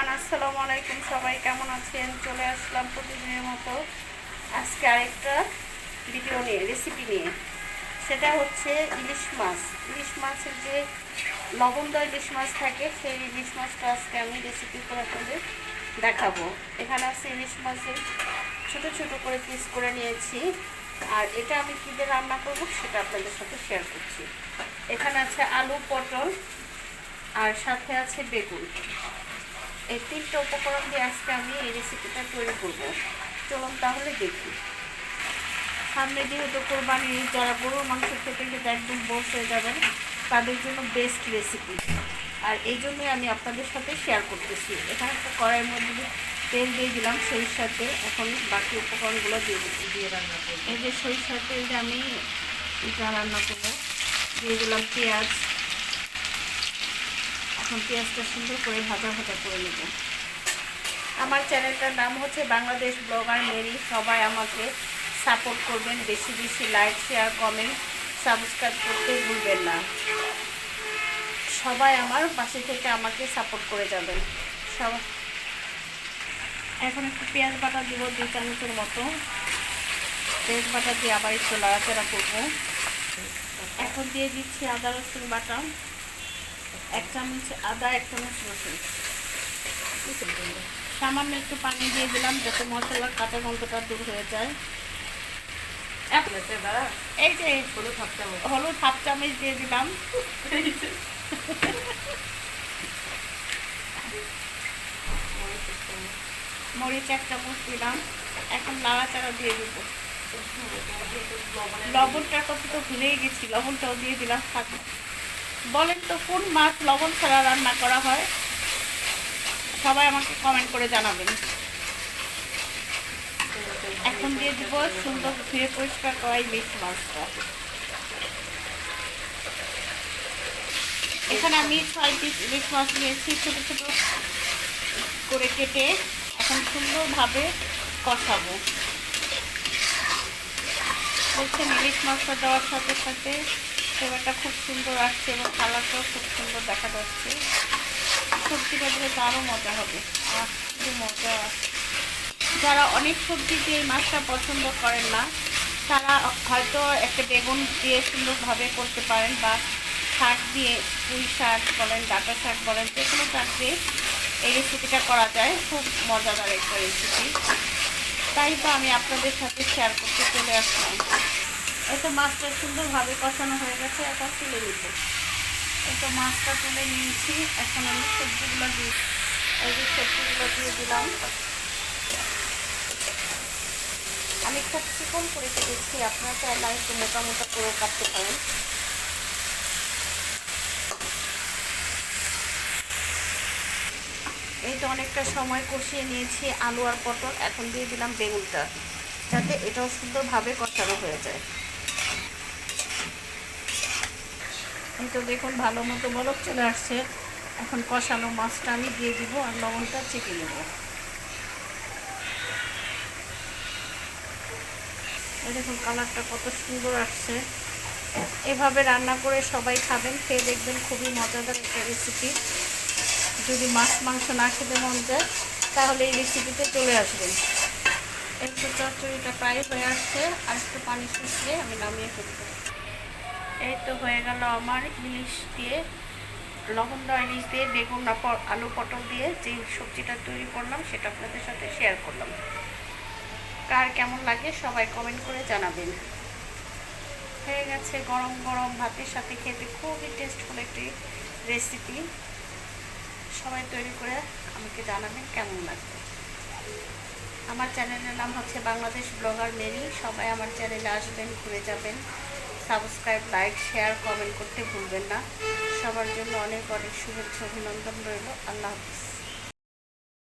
Everyone, আসসালামু আলাইকুম। সবাই কেমন আছেন? চলে আসলাম প্রতিদিনের মতো আজকে আরেকটা ভিডিও নিয়ে রেসিপি নিয়ে। সেটা হচ্ছে ইলিশ মাছ। ইলিশ মাছের যে লবণ ইলিশ মাছ থাকে, সেই ইলিশ মাছটা আজকে আমি রেসিপি করে আপনাদের দেখাবো। এখানে আছে ইলিশ মাছের ছোট ছোট করে পিস করে নিয়েছি। আর এটা আমি কী দিয়ে রান্না করব সেটা আপনাদের সাথে শেয়ার করছি। এখানে আছে আলু, পটল, আর সাথে আছে বেগুন। এই তিনটে উপকরণ দিয়ে আজকে আমি এই রেসিপিটা তৈরি করব। চলুন তাহলে দেখি। সামনে যেহেতু কোরবানি যারা গরুর মাংস খেতে খেতে একদম বস হয়ে যাবেন তাদের জন্য বেস্ট রেসিপি আর এই জন্যই আমি আপনাদের সাথে শেয়ার করতেছি। এখানে একটা কড়াইয়ের মধ্যে তেল দিয়ে দিলাম সরিষার তেল। এখন বাকি উপকরণগুলো দিয়ে দিয়ে রান্না করব। এই যে সরিষার তেল দিয়ে আমি এটা রান্না করব। দিয়ে দিলাম পেঁয়াজ। এখন পেঁয়াজটা সুন্দর করে ভাজা ভাজা করে নেব। আমার চ্যানেলটার নাম হচ্ছে বাংলাদেশ ব্লগার মেরি। সবাই আমাকে সাপোর্ট করবেন, বেশি বেশি লাইক, শেয়ার, কমেন্ট, সাবস্ক্রাইব করতে ভুলবেন না। সবাই আমার পাশে থেকে আমাকে সাপোর্ট করে যাবেন। সব এখন একটু পেঁয়াজ বাটা দিব দুই চামচের মতো। পেঁয়াজ বাটা দিয়ে আবার একটু লাড়াচাড়া করব। এখন দিয়ে দিচ্ছি আদা রসুন বাটা। এক চামচ আদা এক চামচ রসুন। সামান্য একটু পানি দিয়ে দিলাম যাতে মশলার কাঁচা গন্ধটা দূর হয়ে যায়। এই যে হলুদ হাফ চামচ। হলুদ হাফ চামচ দিয়ে দিলাম। মরিচ এক চামচ দিলাম। এখন নাড়াচাড়া দিয়ে দিব। লবণটার কথা তো ভুলেই গেছি লবণটাও দিয়ে দিলাম। থাকবে বলেন তো, কোন মাছ লবণ ছাড়া রান্না করা হয়? সবাই আমাকে কমেন্ট করে জানাবেন। এখন দিয়ে দিব সুন্দর ধুয়ে পরিষ্কার করা ইলিশ মাছটা। এখানে আমি ছয় পিস ইলিশ মাছ নিয়েছি, ছোট ছোট করে কেটে এখন সুন্দরভাবে কষাবো। বলছেন ইলিশ মাছটা দেওয়ার সাথে সাথে ফ্লেভারটা খুব সুন্দর আসছে এবং কালারটাও খুব সুন্দর দেখা যাচ্ছে। সবজি দিলে তো আরও মজা হবে। আর খুব মজা। যারা অনেক সবজি দিয়ে এই মাছটা পছন্দ করেন না, তারা হয়তো একটা বেগুন দিয়ে সুন্দরভাবে করতে পারেন বা শাক দিয়ে পুঁই শাক বলেন, ডাটা শাক বলেন, যে কোনো শাক দিয়ে এই রেসিপিটা করা যায়। খুব মজাদার একটা রেসিপি তাই তো আমি আপনাদের সাথে শেয়ার করতে চলে আসলাম। এই তো মাছটা সুন্দরভাবে কষানো হয়ে গেছে এখন তুলে নিব। এই তো মাছটা তুলে নিয়েছি, এখন আমি সবজিগুলো দিয়ে এই যে সবজিগুলো দিয়ে দিলাম। আমি খুব চিকন করে কেটেছি, আপনার চাইলে একটু মোটা মোটা করে কাটতে পারেন। এই তো অনেকটা সময় কষিয়ে নিয়েছি আলু আর পটল, এখন দিয়ে দিলাম বেগুনটা, যাতে এটাও সুন্দরভাবে কষানো হয়ে যায়। এই তো দেখুন ভালো মতো বরফ চলে আসছে। এখন কষানো মাছটা আমি দিয়ে দিব আর লবণটা চেপে নেব। দেখুন কালারটা কত সুন্দর আসছে। এভাবে রান্না করে সবাই খাবেন, খেয়ে দেখবেন খুবই মজাদার একটা রেসিপি যদি মাছ, মাংস না খেতে মন যায়, তাহলে এই রেসিপিতে চলে আসবেন। একটু চচ্চড়িটা প্রায় হয়ে আসছে, আর একটু পানি শুকিয়ে আমি নামিয়ে ফেলব। এই তো হয়ে গেল আমার ইলিশ দিয়ে, লবণ দেওয়া ইলিশ দিয়ে, বেগুন আলু পটল দিয়ে যে সবজিটা তৈরি করলাম, সেটা আপনাদের সাথে শেয়ার করলাম। কার কেমন লাগে সবাই কমেন্ট করে জানাবেন। হয়ে গেছে গরম গরম ভাতের সাথে খেতে খুবই টেস্টফুল একটি রেসিপি সবাই তৈরি করে আমাকে জানাবেন কেমন লাগবে। আমার চ্যানেলের নাম হচ্ছে বাংলাদেশ ব্লগার মেরি। সবাই আমার চ্যানেলে আসবেন, ঘুরে যাবেন। সাবস্ক্রাইব, লাইক, শেয়ার, কমেন্ট করতে ভুলবেন না। সবার জন্য অনেক অনেক শুভেচ্ছা, অভিনন্দন রইল। আল্লাহ হাফিজ।